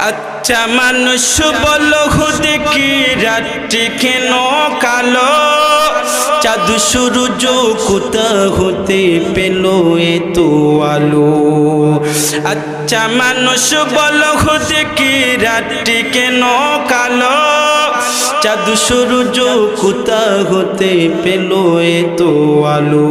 আচ্ছা মানুষ বল কি রাত্রি কেন কালো? চাঁদ সূর্য কোথা হতে পেল এত আলো? আচ্ছা মানুষ বল কি রাত্রি কেন কালো? চাঁদ সূর্য কুতা হতে পেল এত আলো।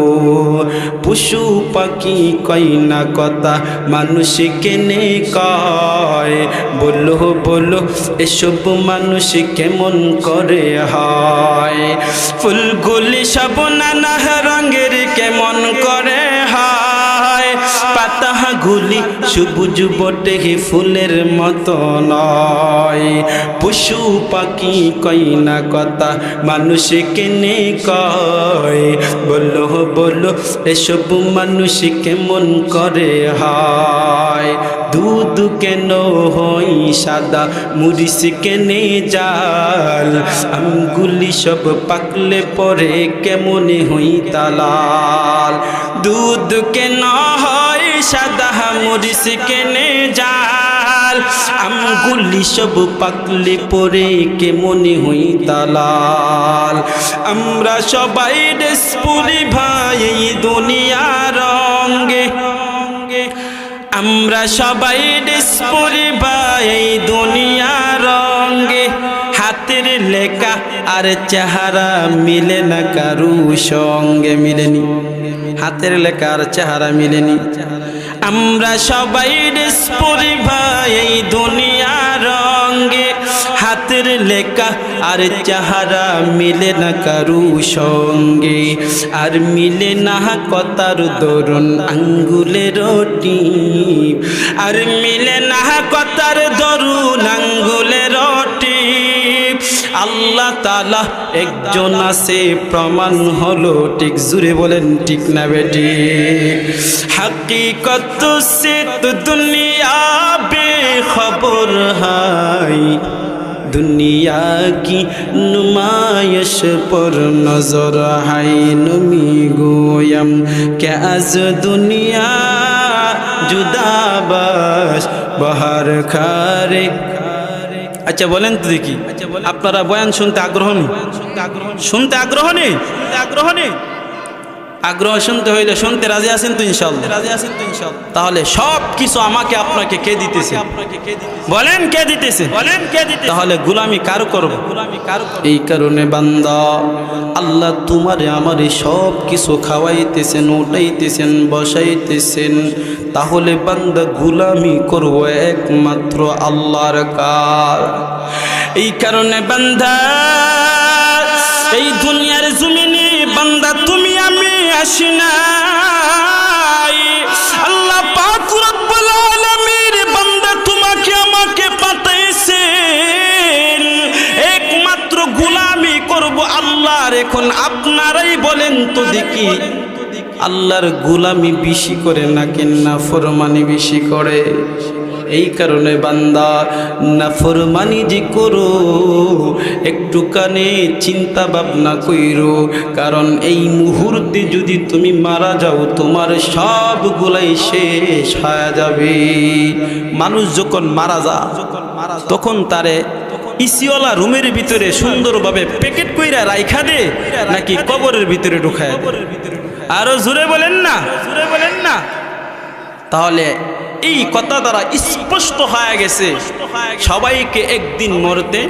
পশু পাখি কই না কথা, মানুষ কেনে কয়? বলো বলো, এসব মানুষ কেমন করে হয়? ফুলগুলি সব নানা রঙের পাতাগুলি সবুজ বটে ফুলের মতো নয়। পশু পাখি কই না কথা মানুষ কেনে কয়। বলো বলো, এসব মানুষ কেমন করে হয়? দুধ কেন হই সাদা মুরিস কেনে জাল? আমগুলি সব পাকলে পরে কেমন হই তালাল দুধ কেন হয় সাদা মুরিস কেনে জাল। আমগুলি সব পাকলে পরে কেমনে হই তালাল আমরা সবাই ডেসপুরি ভাই, এই দুনিয়ার রঙ্গে আমরা সবাই ডিসপুরি ভাই, এই দুনিয়া রঙ্গে হাতের লেখা আর চেহারা মিলে না কারু সঙ্গে মিলেনি। হাতের লেখা আর চেহারা মিলেনি। আমরা সবাই ডিসপুরি ভাই, এই দুনিয়া রঙ্গে হাতের লেখা আর চেহারা মিলে না কারু সঙ্গে। আর মিলে না কথার দরুন আঙ্গুলের রটি। আর মিলে না কতার দরুন আঙ্গুলের রটি আল্লাহ তালা একজন আছে, প্রমাণ হলো ঠিক জুড়ে বলেন ঠিক না বেটি হাকিকত সে তো দুনিয়া বে খবর হাই দুনিয়া কি নুমায়শ পর নজর হাই নুমি গোয়ম, কে আজ দুনিয়া জুদাবাস বহার খারে আচ্ছা বলেন তো দেখি। আপনারা বয়ান শুনতে আগ্রহ? নেই শুনতে আগ্রহ। নেই আগ্রহ? নেই আগ্রহ শুনতে হইলে শুনতে রাজি আছেন তো ইনশাল্লাহ রাজি আছেন তো ইনশাল্লাহ তাহলে সব কিছু আমাকে আপনাকে কে দিতেছে? বলেন কে দিতেছে? বলেন কে দিতে তাহলে গুলামি কার করব গুলামি কার এই কারণে বান্দা আল্লাহ তোমারে আমারে সব কিছু খাওয়াইতেছেন উঠাইতেছেন বসাইতেছেন। তাহলে বান্দা গুলামি করব একমাত্র আল্লাহর কার। এই কারণে বান্দা এই দুনিয়ার জমিনে আসি নাই। আল্লাহ পাক রব্বুল আলামিন বান্দা তোমাকে আমাকে পাঠাইছেন। একমাত্র গোলামি করব আল্লাহর। এখন আপনারাই বলেন তো দেখি, আল্লাহর গোলামি বেশি করে নাকি না ফরমানি বেশি করে? এই কারণে বান্দা নাফরমানি যে করো, একটু কানে চিন্তা ভাবনা কইরো। কারণ এই মুহূর্তে যদি তুমি মারা যাও, তোমার সবগুলাই শেষ হয়ে যাবে। মানুষ যখন মারা যা যখন মারা তখন তারে ইসিওয়ালা রুমের ভিতরে সুন্দরভাবে প্যাকেট কইরা রাইখা দে, নাকি কবরের ভিতরে ঢুকায় আরও জোরে বলেন না জোরে বলেন না। তাহলে এই কথা দ্বারা স্পষ্ট হয়ে গেছে। সবাইকে একদিন মরতে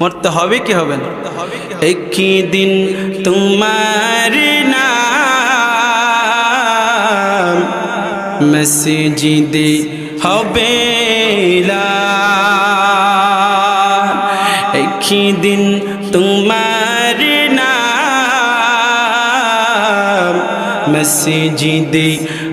মরতে হবে কি হবে না? একই দিন তোমার নাম মসজিদে হবে একই দিন তোমার নাম মসজিদে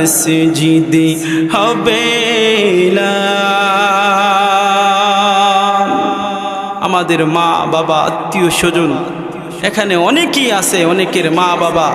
মসজিদে হবে আমাদের মা বাবা আত্মীয় স্বজন এখানে অনেকেই আছে অনেকের মা বাবা